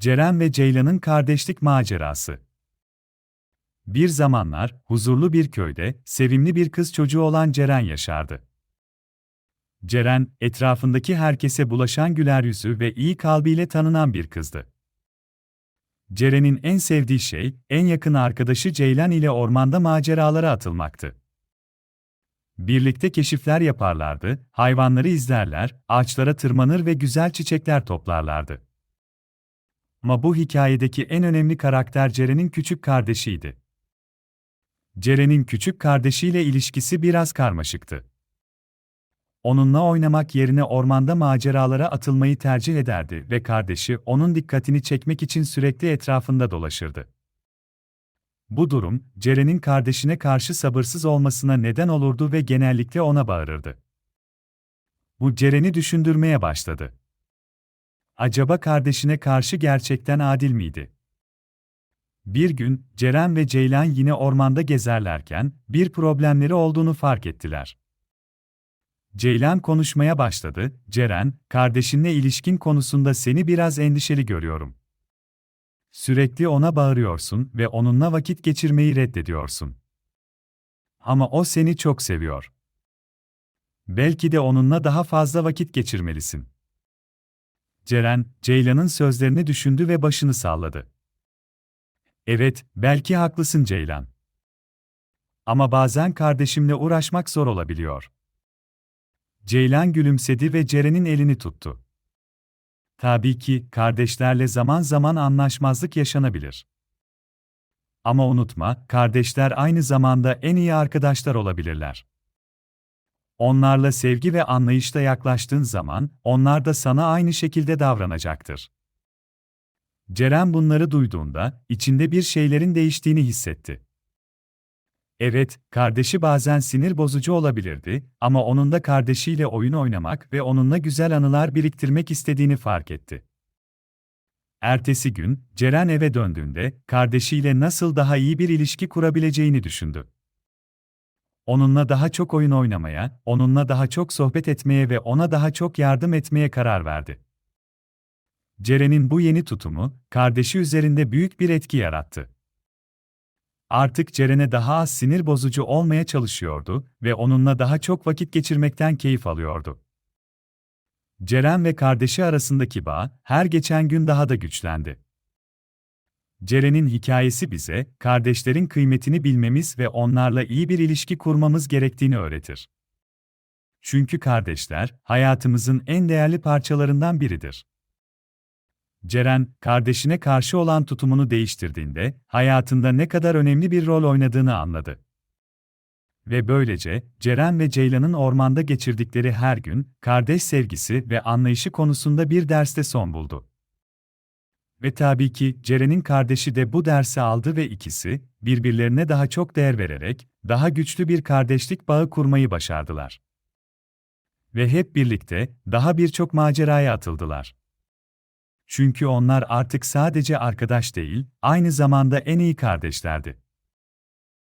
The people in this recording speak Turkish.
Ceren ve Ceylan'ın kardeşlik macerası. Bir zamanlar huzurlu bir köyde sevimli bir kız çocuğu olan Ceren yaşardı. Ceren, etrafındaki herkese bulaşan güler yüzü ve iyi kalbiyle tanınan bir kızdı. Ceren'in en sevdiği şey, en yakın arkadaşı Ceylan ile ormanda maceralara atılmaktı. Birlikte keşifler yaparlardı, hayvanları izlerler, ağaçlara tırmanır ve güzel çiçekler toplarlardı. Ama bu hikayedeki en önemli karakter Ceren'in küçük kardeşiydi. Ceren'in küçük kardeşiyle ilişkisi biraz karmaşıktı. Onunla oynamak yerine ormanda maceralara atılmayı tercih ederdi ve kardeşi onun dikkatini çekmek için sürekli etrafında dolaşırdı. Bu durum, Ceren'in kardeşine karşı sabırsız olmasına neden olurdu ve genellikle ona bağırırdı. Bu Ceren'i düşündürmeye başladı. Acaba kardeşine karşı gerçekten adil miydi? Bir gün, Ceren ve Ceylan yine ormanda gezerlerken, bir problemleri olduğunu fark ettiler. Ceylan konuşmaya başladı, Ceren, kardeşinle ilişkin konusunda seni biraz endişeli görüyorum. Sürekli ona bağırıyorsun ve onunla vakit geçirmeyi reddediyorsun. Ama o seni çok seviyor. Belki de onunla daha fazla vakit geçirmelisin. Ceren, Ceylan'ın sözlerini düşündü ve başını salladı. Evet, belki haklısın Ceylan. Ama bazen kardeşimle uğraşmak zor olabiliyor. Ceylan gülümsedi ve Ceren'in elini tuttu. Tabii ki kardeşlerle zaman zaman anlaşmazlık yaşanabilir. Ama unutma, kardeşler aynı zamanda en iyi arkadaşlar olabilirler. Onlarla sevgi ve anlayışla yaklaştığın zaman, onlar da sana aynı şekilde davranacaktır. Ceren bunları duyduğunda, içinde bir şeylerin değiştiğini hissetti. Evet, kardeşi bazen sinir bozucu olabilirdi ama onun da kardeşiyle oyun oynamak ve onunla güzel anılar biriktirmek istediğini fark etti. Ertesi gün, Ceren eve döndüğünde, kardeşiyle nasıl daha iyi bir ilişki kurabileceğini düşündü. Onunla daha çok oyun oynamaya, onunla daha çok sohbet etmeye ve ona daha çok yardım etmeye karar verdi. Ceren'in bu yeni tutumu, kardeşi üzerinde büyük bir etki yarattı. Artık Ceren'e daha az sinir bozucu olmaya çalışıyordu ve onunla daha çok vakit geçirmekten keyif alıyordu. Ceren ve kardeşi arasındaki bağ her geçen gün daha da güçlendi. Ceren'in hikayesi bize kardeşlerin kıymetini bilmemiz ve onlarla iyi bir ilişki kurmamız gerektiğini öğretir. Çünkü kardeşler hayatımızın en değerli parçalarından biridir. Ceren, kardeşine karşı olan tutumunu değiştirdiğinde, hayatında ne kadar önemli bir rol oynadığını anladı. Ve böylece, Ceren ve Ceylan'ın ormanda geçirdikleri her gün, kardeş sevgisi ve anlayışı konusunda bir derste son buldu. Ve tabii ki Ceren'in kardeşi de bu dersi aldı ve ikisi, birbirlerine daha çok değer vererek, daha güçlü bir kardeşlik bağı kurmayı başardılar. Ve hep birlikte, daha birçok maceraya atıldılar. Çünkü onlar artık sadece arkadaş değil, aynı zamanda en iyi kardeşlerdi.